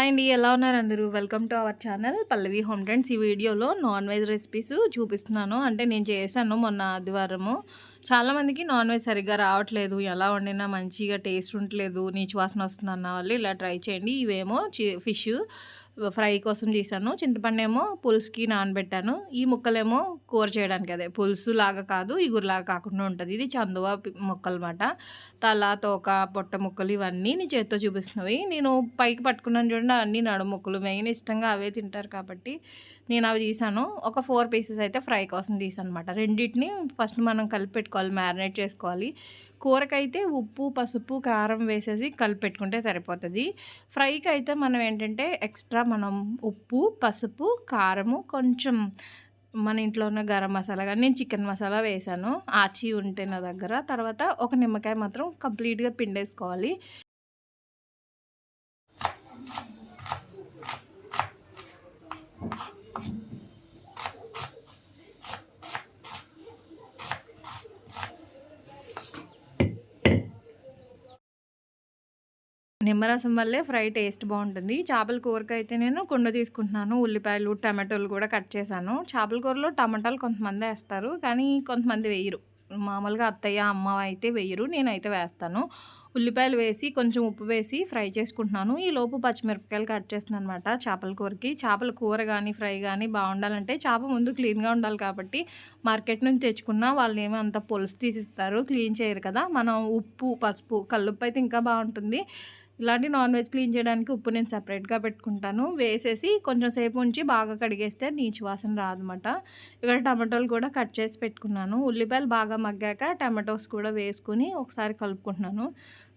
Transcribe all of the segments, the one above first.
Hi అండి ఎలా ఉన్నారు అందరూ? Welcome to our channel Pallavi home trends ఈ వీడియోలో నాన్ వెజ్ రెసిపీస్ చూపిస్తున్నాను. అంటే నేను చేశాను మొన్న ఆదివారము. చాలామందికి నాన్ వెజ్ సరిగ్గా రావట్లేదు. ఎలా వండినా మంచిగా టేస్ట్ ఉండలేదు నీచు వాసన వస్తుంది అన్న వాళ్ళు ఇలా ట్రై చేయండి. ఇవేమో ఫిష్ ఫ్రై కోసం తీసాను చింతపండు ఏమో పులుసుకి నానబెట్టాను. ఈ ముక్కలేమో కూర చేయడానికి అదే పులుసు లాగా కాదు ఇగురులాగా కాకుండా ఉంటుంది. ఇది చందువ ముక్కలు అనమాట తల తోక పొట్ట ముక్కలు ఇవన్నీ నీ చేత్తో చూపిస్తున్నవి. నేను పైకి పట్టుకున్నాను చూడండి అన్ని నడు ముక్కలు. మెయిన్ ఇష్టంగా అవే తింటారు కాబట్టి నేను అవి తీసాను ఒక ఫోర్ పీసెస్ అయితే ఫ్రై కోసం తీసాను అనమాట రెండింటిని ఫస్ట్ మనం కలిపి పెట్టుకోవాలి మ్యారినేట్ చేసుకోవాలి. కూరకైతే ఉప్పు పసుపు కారం వేసేసి కలిపెట్టుకుంటే సరిపోతుంది. ఫ్రైకి అయితే మనం ఏంటంటే ఎక్స్ట్రా మనం ఉప్పు పసుపు కారము కొంచెం మన ఇంట్లో ఉన్న గరం మసాలా కానీ నేను చికెన్ మసాలా వేసాను. ఆచి ఉంటే నా దగ్గర. తర్వాత ఒక నిమ్మకాయ మాత్రం కంప్లీట్గా పిండేసుకోవాలి. నిమ్మరసం వల్లే ఫ్రై టేస్ట్ బాగుంటుంది. చేపల కూరకు అయితే నేను కుండ తీసుకుంటున్నాను. ఉల్లిపాయలు టమాటోలు కూడా కట్ చేశాను. చేపల కూరలో టమాటాలు కొంతమంది వేస్తారు. కానీ కొంతమంది వేయరు. మామూలుగా అత్తయ్య అమ్మ అయితే వేయరు. నేనైతే వేస్తాను. ఉల్లిపాయలు వేసి కొంచెం ఉప్పు వేసి ఫ్రై చేసుకుంటున్నాను. ఈ లోపు పచ్చిమిరపకాయలు కట్ చేస్తున్నాను అనమాట చేపల కూరకి. చేపల కూర కానీ ఫ్రై కానీ బాగుండాలంటే చేప ముందు క్లీన్గా ఉండాలి కాబట్టి మార్కెట్ నుంచి తెచ్చుకున్న వాళ్ళు ఏమి అంత పులుసు తీసిస్తారు. క్లీన్ చేయరు కదా. మనం ఉప్పు పసుపు కల్లుప్పు అయితే ఇంకా బాగుంటుంది. ఇలాంటి నాన్ వెజ్ క్లీన్ చేయడానికి ఉప్పు నేను సపరేట్గా పెట్టుకుంటాను. వేసేసి కొంచెం సేపు ఉంచి బాగా కడిగేస్తే నీచు వాసన రాదనమాట. ఇక్కడ టమాటోలు కూడా కట్ చేసి పెట్టుకున్నాను. ఉల్లిపాయలు బాగా మగ్గాక టమాటోస్ కూడా వేసుకుని ఒకసారి కలుపుకుంటున్నాను.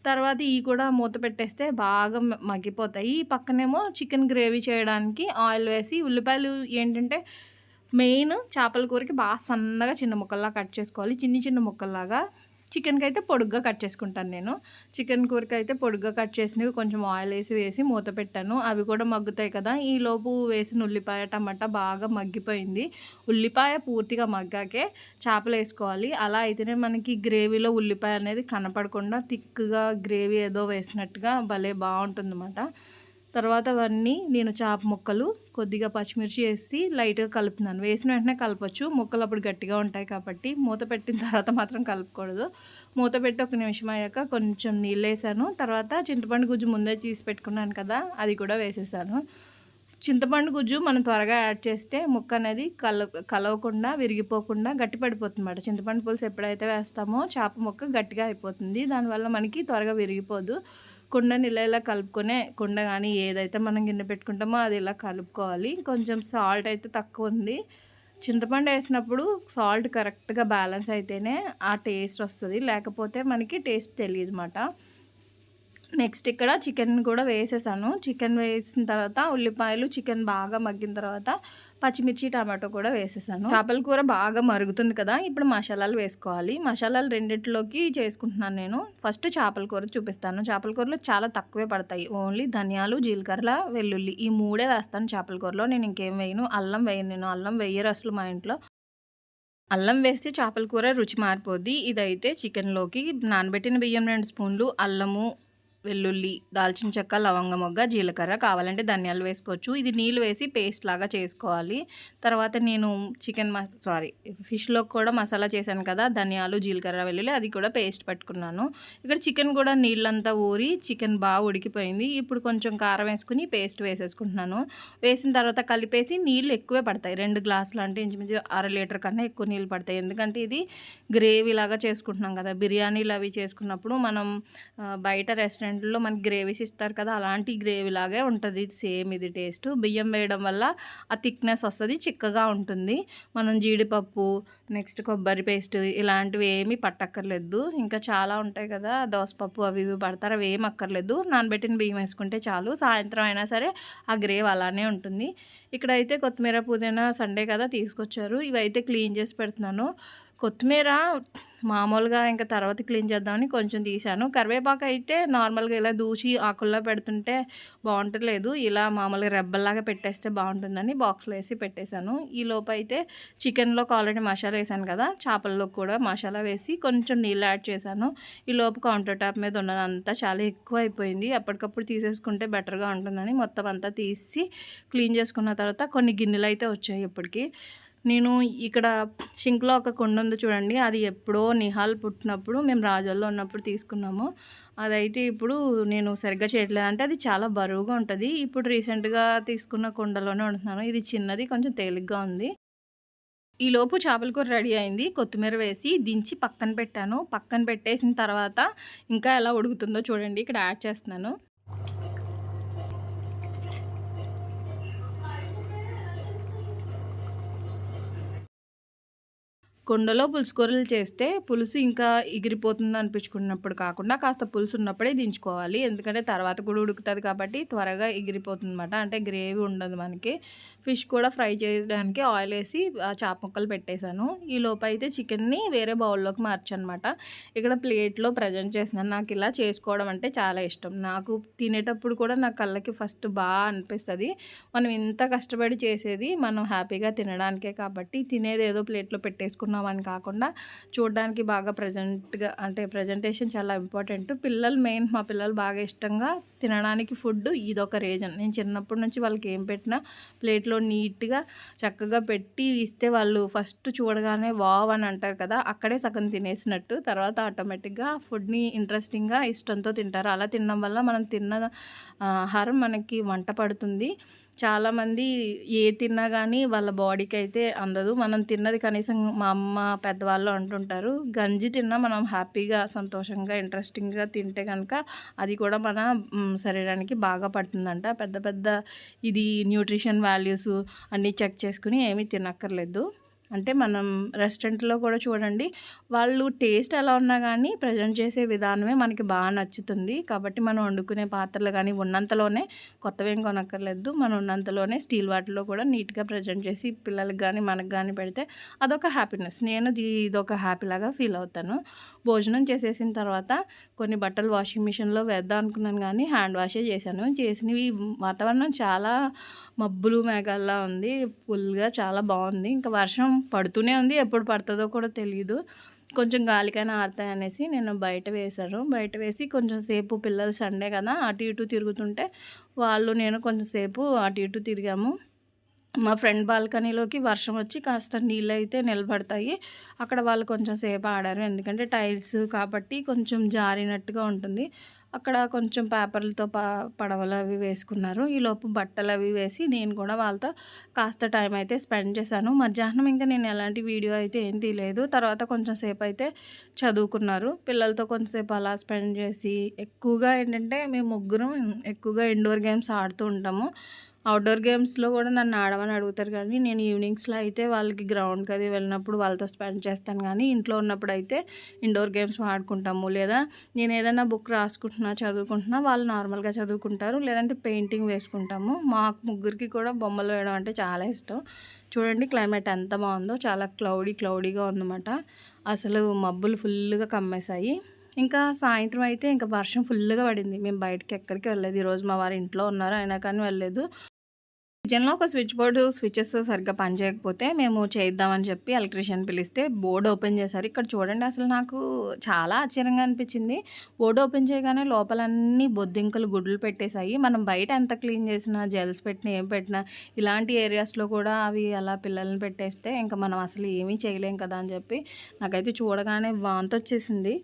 తర్వాత ఈ కూడా మూత పెట్టేస్తే బాగా మగ్గిపోతాయి. ఈ పక్కనేమో చికెన్ గ్రేవీ చేయడానికి ఆయిల్ వేసి ఉల్లిపాయలు ఏంటంటే మెయిన్ చేపల కూరకి బాగా సన్నగా చిన్న ముక్కల్లా కట్ చేసుకోవాలి. చిన్న చిన్న ముక్కల్లాగా. చికెన్కి అయితే పొడుగ్గా కట్ చేసుకుంటాను నేను. చికెన్ కూరకి అయితే పొడుగ్గా కట్ చేసినవి కొంచెం ఆయిల్ వేసి వేసి మూత పెట్టాను. అవి కూడా మగ్గుతాయి కదా. ఈ లోపు వేసిన ఉల్లిపాయ టమాటా బాగా మగ్గిపోయింది. ఉల్లిపాయ పూర్తిగా మగ్గాకే చేపలు వేసుకోవాలి. అలా అయితేనే మనకి గ్రేవీలో ఉల్లిపాయ అనేది కనపడకుండా థిక్గా గ్రేవీ ఏదో వేసినట్టుగా భలే బాగుంటుంది తర్వాత అవన్నీ నేను చేప ముక్కలు కొద్దిగా పచ్చిమిర్చి వేసి లైట్గా కలుపుతున్నాను. వేసిన వెంటనే కలపచ్చు. ముక్కలు అప్పుడు గట్టిగా ఉంటాయి కాబట్టి మూత పెట్టిన తర్వాత మాత్రం కలపకూడదు. మూత పెట్టి ఒక నిమిషం అయ్యాక కొంచెం నీళ్ళు వేసాను. తర్వాత చింతపండు గుజ్జు ముందే తీసి పెట్టుకున్నాను కదా అది కూడా వేసేసాను. చింతపండు గుజ్జు మనం త్వరగా యాడ్ చేస్తే ముక్క అనేది కల కలవకుండా విరిగిపోకుండా గట్టి పడిపోతుందన్నమాట. చింతపండు పులుసు ఎప్పుడైతే వేస్తామో చేప ముక్క గట్టిగా అయిపోతుంది. దానివల్ల మనకి త్వరగా విరిగిపోదు. కుండని ఇలా ఇలా కలుపుకొనే కుండ కానీ ఏదైతే మనం గిన్నె పెట్టుకుంటామో అది ఇలా కలుపుకోవాలి. కొంచెం సాల్ట్ అయితే తక్కువ ఉంది. చింతపండు వేసినప్పుడు సాల్ట్ కరెక్ట్గా బ్యాలెన్స్ అయితేనే ఆ టేస్ట్ వస్తుంది. లేకపోతే మనకి టేస్ట్ తెలియదు అన్నమాట నెక్స్ట్ ఇక్కడ చికెన్ కూడా వేసేసాను. చికెన్ వేసిన తర్వాత ఉల్లిపాయలు చికెన్ బాగా మగ్గిన తర్వాత పచ్చిమిర్చి టమాటో కూడా వేసేసాను. చేపల కూర బాగా మరుగుతుంది కదా ఇప్పుడు మసాలాలు వేసుకోవాలి. మసాలాలు రెండింటిలోకి చేసుకుంటున్నాను నేను. ఫస్ట్ చేపల కూర చూపిస్తాను. చేపల కూరలో చాలా తక్కువే పడతాయి. ఓన్లీ ధనియాలు జీలకర్ర వెల్లుల్లి ఈ మూడే వేస్తాను చేపల కూరలో. నేను ఇంకేం వేయను. అల్లం వేయను నేను. అల్లం వేయరు అసలు మా ఇంట్లో. అల్లం వేస్తే చేపల కూర రుచి మారిపోద్ది. ఇదైతే చికెన్లోకి నానబెట్టిన బియ్యం రెండు స్పూన్లు అల్లము వెల్లుల్లి దాల్చిన చెక్క లవంగ మొగ్గ జీలకర్ర కావాలంటే ధనియాలు వేసుకోవచ్చు. ఇది నీళ్ళు వేసి పేస్ట్ లాగా చేసుకోవాలి. తర్వాత నేను చికెన్ సారీ ఫిష్లో కూడా మసాలా చేశాను కదా ధనియాలు జీలకర్ర వెల్లుల్లి అది కూడా పేస్ట్ పెట్టుకున్నాను. ఇక్కడ చికెన్ కూడా నీళ్ళంతా ఊరి చికెన్ బాగా ఉడికిపోయింది. ఇప్పుడు కొంచెం కారం వేసుకుని పేస్ట్ వేసేసుకుంటున్నాను. వేసిన తర్వాత కలిపేసి నీళ్ళు ఎక్కువే పడతాయి. రెండు గ్లాసులు అంటే ఇంచుమించు అర లీటర్ కన్నా ఎక్కువ నీళ్ళు పడతాయి. ఎందుకంటే ఇది గ్రేవీ లాగా చేసుకుంటున్నాం కదా బిర్యానీలు అవి చేసుకున్నప్పుడు మనం బయట రెస్టారెంట్ రెస్టారెంట్లో మనకి గ్రేవీస్ ఇస్తారు కదా అలాంటి గ్రేవీ లాగే ఉంటుంది. సేమ్ ఇది టేస్ట్. బియ్యం వేయడం వల్ల ఆ థిక్నెస్ వస్తుంది చిక్కగా ఉంటుంది. మనం జీడిపప్పు నెక్స్ట్ కొబ్బరి పేస్ట్ ఇలాంటివి ఏమీ పట్టక్కర్లేదు. ఇంకా చాలా ఉంటాయి కదా దోసపప్పు అవి ఇవి పడతారు అవి ఏమి అక్కర్లేదు. నానబెట్టిన బియ్యం వేసుకుంటే చాలు. సాయంత్రం అయినా సరే ఆ గ్రేవ్ అలానే ఉంటుంది. ఇక్కడైతే కొత్తిమీర పుదీనా సండే కదా తీసుకొచ్చారు. ఇవైతే క్లీన్ చేసి పెడుతున్నాను. కొత్తిమీర మామూలుగా ఇంకా తర్వాత క్లీన్ చేద్దామని కొంచెం తీశాను. కరివేపాకు అయితే నార్మల్గా ఇలా దూసి ఆకుల్లో పెడుతుంటే బాగుంటలేదు. ఇలా మామూలుగా రెబ్బల్లాగా పెట్టేస్తే బాగుంటుందని బాక్స్లో వేసి పెట్టేశాను. ఈ లోపు అయితే చికెన్లోకి ఆల్రెడీ మసాలా వేసాను కదా చేపల్లో కూడా మసాలా వేసి కొంచెం నీళ్ళు యాడ్ చేశాను. ఈ లోపు కౌంటర్ టాప్ మీద ఉన్నదంతా చాలా ఎక్కువ అయిపోయింది. అప్పటికప్పుడు తీసేసుకుంటే బెటర్గా ఉంటుందని మొత్తం అంతా తీసి క్లీన్ చేసుకున్న తర్వాత కొన్ని గిన్నెలు అయితే వచ్చాయి ఇప్పటికి. నేను ఇక్కడ షింక్లో ఒక కుండ ఉంది చూడండి. అది ఎప్పుడో నిహాల్ పుట్టినప్పుడు మేము రాజల్లో ఉన్నప్పుడు తీసుకున్నాము. అదైతే ఇప్పుడు నేను సరిగ్గా చేయట్లేదు. అంటే అది చాలా బరువుగా ఉంటుంది. ఇప్పుడు రీసెంట్గా తీసుకున్న కుండలోనే ఉంటున్నాను. ఇది చిన్నది కొంచెం తేలిగ్గా ఉంది. ఈ లోపు చేపల కూర రెడీ అయింది. కొత్తిమీర వేసి దించి పక్కన పెట్టాను. పక్కన పెట్టేసిన తర్వాత ఇంకా ఎలా ఉడుకుతుందో చూడండి. ఇక్కడ యాడ్ చేస్తున్నాను. కుండలో పులుసు కూరలు చేస్తే పులుసు ఇంకా ఎగిరిపోతుంది అనిపించుకున్నప్పుడు కాకుండా కాస్త పులుసు ఉన్నప్పుడే దించుకోవాలి. ఎందుకంటే తర్వాత కూడా ఉడుకుతుంది కాబట్టి త్వరగా ఎగిరిపోతుంది అనమాట అంటే గ్రేవీ ఉండదు మనకి. ఫిష్ కూడా ఫ్రై చేయడానికి ఆయిల్ వేసి చేప చాప ముక్కలు పెట్టేశాను. ఈ లోపు అయితే చికెన్ని వేరే బౌల్లోకి మార్చనమాట ఇక్కడ ప్లేట్లో ప్రజెంట్ చేసినాను నాకు ఇలా చేసుకోవడం అంటే చాలా ఇష్టం. నాకు తినేటప్పుడు కూడా నా కళ్ళకి ఫస్ట్ బాగా అనిపిస్తుంది. మనం ఇంత కష్టపడి చేసేది మనం హ్యాపీగా తినడానికే కాబట్టి తినేది ఏదో ప్లేట్లో పెట్టేసుకున్నాం అని కాకుండా చూడడానికి బాగా ప్రజెంట్గా అంటే ప్రజెంటేషన్ చాలా ఇంపార్టెంట్. పిల్లలు మెయిన్ మా పిల్లలు బాగా ఇష్టంగా తినడానికి ఫుడ్ ఇదొక రీజన్. నేను చిన్నప్పటి నుంచి వాళ్ళకి ఏం పెట్టినా ప్లేట్లో నీట్గా చక్కగా పెట్టి ఇస్తే వాళ్ళు ఫస్ట్ చూడగానే వావ్ అని అంటారు కదా అక్కడే సగం తినేసినట్టు తర్వాత ఆటోమేటిక్గా ఫుడ్ని ఇంట్రెస్టింగ్గా ఇష్టంతో తింటారు. అలా తినడం వల్ల మనం తిన్న ఆహారం మనకి వంట పడుతుంది. చాలామంది ఏ తిన్నా కానీ వాళ్ళ బాడీకి అయితే అందదు. మనం తిన్నది కనీసం మా అమ్మ పెద్దవాళ్ళు అంటుంటారు. గంజి తిన్నా మనం హ్యాపీగా సంతోషంగా ఇంట్రెస్టింగ్గా తింటే కనుక అది కూడా మన శరీరానికి బాగా పడుతుందంట. పెద్ద పెద్ద ఇది న్యూట్రిషన్ వాల్యూస్ అన్నీ చెక్ చేసుకుని ఏమీ తినక్కర్లేదు. అంటే మనం రెస్టారెంట్లో కూడా చూడండి వాళ్ళు టేస్ట్ ఎలా ఉన్నా కానీ ప్రజెంట్ చేసే విధానమే మనకి బాగా నచ్చుతుంది. కాబట్టి మనం వండుకునే పాత్రలు కానీ ఉన్నంతలోనే కొత్తవేం కొనక్కర్లేదు. మనం ఉన్నంతలోనే స్టీల్ వాటిలో కూడా నీట్గా ప్రజెంట్ చేసి పిల్లలకి కానీ మనకు కానీ పెడితే అదొక హ్యాపీనెస్. నేను ఇదొక హ్యాపీలాగా ఫీల్ అవుతాను. భోజనం చేసేసిన తర్వాత కొన్ని బట్టలు వాషింగ్ మిషన్లో వేద్దాం అనుకున్నాను కానీ హ్యాండ్ వాషే చేశాను. చేసినవి వాతావరణం చాలా మబ్బులు మేఘాల్లా ఉంది. ఫుల్గా చాలా బాగుంది. ఇంకా వర్షం పడుతూనే ఉంది. ఎప్పుడు పడుతుందో కూడా తెలియదు కొంచెం గాలికైనా ఆరుతాయి అనేసి నేను బయట వేశాను. బయట వేసి కొంచెం సేపు పిల్లలు సండే కదా అటు ఇటు తిరుగుతుంటే వాళ్ళు నేను కొంచెం సేపు అటు ఇటు తిరిగాము. మా ఫ్రెండ్ బాల్కనీలోకి వర్షం వచ్చి కాస్త నీళ్ళు అయితే నిలబడతాయి. అక్కడ వాళ్ళు కొంచెం సేపు ఆడారు. ఎందుకంటే టైల్స్ కాబట్టి కొంచెం జారినట్టుగా ఉంటుంది. అక్కడ కొంచెం పేపర్లతో ప పడవలు అవి వేసుకున్నారు. ఈలోపు బట్టలు అవి వేసి నేను కూడా వాళ్ళతో కాస్త టైం అయితే స్పెండ్ చేశాను. మధ్యాహ్నం ఇంకా నేను ఎలాంటి వీడియో అయితే ఏం తీయలేదు. తర్వాత కొంచెం సేపు అయితే చదువుకున్నారు. పిల్లలతో కొంచెంసేపు అలా స్పెండ్ చేసి ఎక్కువగా ఏంటంటే మేము ముగ్గురం ఎక్కువగా ఇండోర్ గేమ్స్ ఆడుతూ ఉంటాము. అవుట్డోర్ గేమ్స్లో కూడా నన్ను ఆడమని అడుగుతారు కానీ నేను ఈవినింగ్స్లో అయితే వాళ్ళకి గ్రౌండ్కి అది వెళ్ళినప్పుడు వాళ్ళతో స్పెండ్ చేస్తాను కానీ ఇంట్లో ఉన్నప్పుడు అయితే ఇండోర్ గేమ్స్ ఆడుకుంటాము. లేదా నేను ఏదైనా బుక్ రాసుకుంటున్నా చదువుకుంటున్నా వాళ్ళు నార్మల్గా చదువుకుంటారు. లేదంటే పెయింటింగ్ వేసుకుంటాము. మాకు ముగ్గురికి కూడా బొమ్మలు వేయడం అంటే చాలా ఇష్టం. చూడండి క్లైమేట్ ఎంత బాగుందో. చాలా క్లౌడీ క్లౌడీగా ఉందన్నమాట. అసలు మబ్బులు ఫుల్గా కమ్మేశాయి. ఇంకా సాయంత్రం అయితే ఇంకా వర్షం ఫుల్గా పడింది. మేము బయటకి ఎక్కడికి వెళ్ళలేదు. ఈరోజు మా వారి ఇంట్లో ఉన్నారు. అయినా కానీ వెళ్ళలేదు. కిచెన్లో ఒక స్విచ్ బోర్డు స్విచెస్ సరిగ్గా పనిచేయకపోతే మేము చేద్దామని చెప్పి ఎలక్ట్రీషియన్ పిలిస్తే బోర్డు ఓపెన్ చేశారు. ఇక్కడ చూడండి అసలు నాకు చాలా ఆశ్చర్యంగా అనిపించింది. బోర్డు ఓపెన్ చేయగానే లోపలన్నీ బొద్దింకలు గుడ్లు పెట్టేశాయి. మనం బయట ఎంత క్లీన్ చేసినా జెల్స్ పెట్టినా ఏం పెట్టినా ఇలాంటి ఏరియాస్లో కూడా అవి అలా పిల్లల్ని పెట్టేస్తే ఇంకా మనం అసలు ఏమీ చేయలేం కదా అని చెప్పి నాకైతే చూడగానే వాంతి వచ్చేసింది.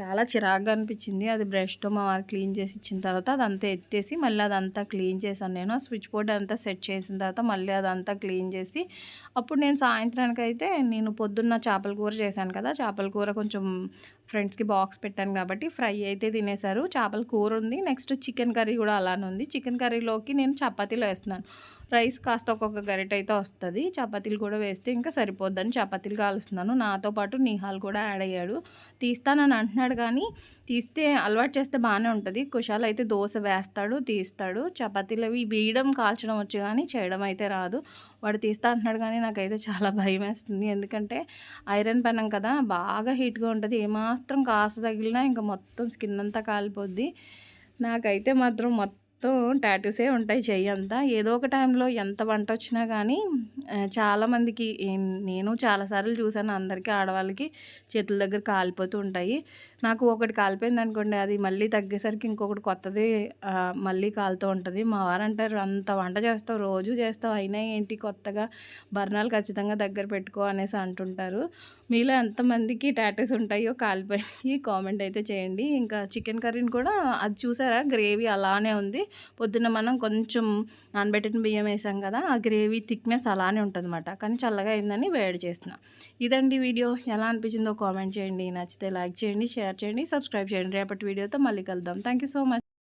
చాలా చిరాగ్గా అనిపించింది. అది బ్రష్తో మా వారు క్లీన్ చేసి ఇచ్చిన తర్వాత అదంతా ఎత్తేసి మళ్ళీ అదంతా క్లీన్ చేశాను నేను. స్విచ్ బోర్డ్ అంతా సెట్ చేసిన తర్వాత మళ్ళీ అదంతా క్లీన్ చేసి అప్పుడు నేను సాయంత్రానికి అయితే నేను పొద్దున్న చేపల కూర చేశాను కదా చేపల కూర కొంచెం ఫ్రెండ్స్కి బాక్స్ పెట్టాను కాబట్టి ఫ్రై అయితే తినేశారు. చేపల కూర ఉంది నెక్స్ట్ చికెన్ కర్రీ కూడా అలానే ఉంది. చికెన్ కర్రీలోకి నేను చపాతీలో వేస్తున్నాను. రైస్ కాస్త ఒక్కొక్క గరిట అయితే వస్తుంది. చపాతీలు కూడా వేస్తే ఇంకా సరిపోద్దని చపాతీలు కాలుస్తున్నాను. నాతో పాటు నిహాల్ కూడా యాడ్ అయ్యాడు. తీస్తానని అంటున్నాడు కానీ తీస్తే అలవాటు చేస్తే బాగానే ఉంటుంది. కుషాల్ అయితే దోశ వేస్తాడు తీస్తాడు. చపాతీలు అవి వేయడం కాల్చడం వచ్చు కానీ చేయడం అయితే రాదు. వాడు తీస్తా అంటున్నాడు కానీ నాకైతే చాలా భయం వేస్తుంది ఎందుకంటే ఐరన్ పెనం కదా బాగా హీట్గా ఉంటుంది. ఏమాత్రం కాసు తగిలినా ఇంకా మొత్తం స్కిన్ అంతా కాలిపోద్ది. నాకైతే మాత్రం మొత్తం టాటూసే ఉంటాయి చెయ్యి అంతా. ఏదో ఒక టైంలో ఎంత వంట వచ్చినా కానీ చాలామందికి నేను చాలాసార్లు చూసాను అందరికీ ఆడవాళ్ళకి చేతుల దగ్గర కాలిపోతూ ఉంటాయి. నాకు ఒకటి కాలిపోయింది అనుకోండి అది మళ్ళీ తగ్గేసరికి ఇంకొకటి కొత్తది మళ్ళీ కాలుతూ ఉంటుంది. మా వారు అంటారు అంత వంట చేస్తావు రోజు చేస్తావు అయినా ఏంటి కొత్తగా? బర్ణాలు ఖచ్చితంగా దగ్గర పెట్టుకో అనేసి అంటుంటారు. మీలో ఎంతమందికి టాటూస్ ఉంటాయో కాలిపోయి కామెంట్ అయితే చేయండి. ఇంకా చికెన్ కర్రీని కూడా అది చూసారా? గ్రేవీ అలానే ఉంది. పొద్దున్న మనం కొంచెం నానబెట్టిన బియ్యం వేసాం కదా ఆ గ్రేవీ థిక్నెస్ అలానే ఉంటుంది కానీ చల్లగా అయిందని వేడి చేసిన ఇదండి వీడియో. ఎలా అనిపించిందో కామెంట్ చేయండి. నచ్చితే లైక్ చేయండి షేర్ చేయండి సబ్స్క్రైబ్ చేయండి. రేపటి వీడియోతో మళ్ళీ కలుద్దాం. Thank you so much.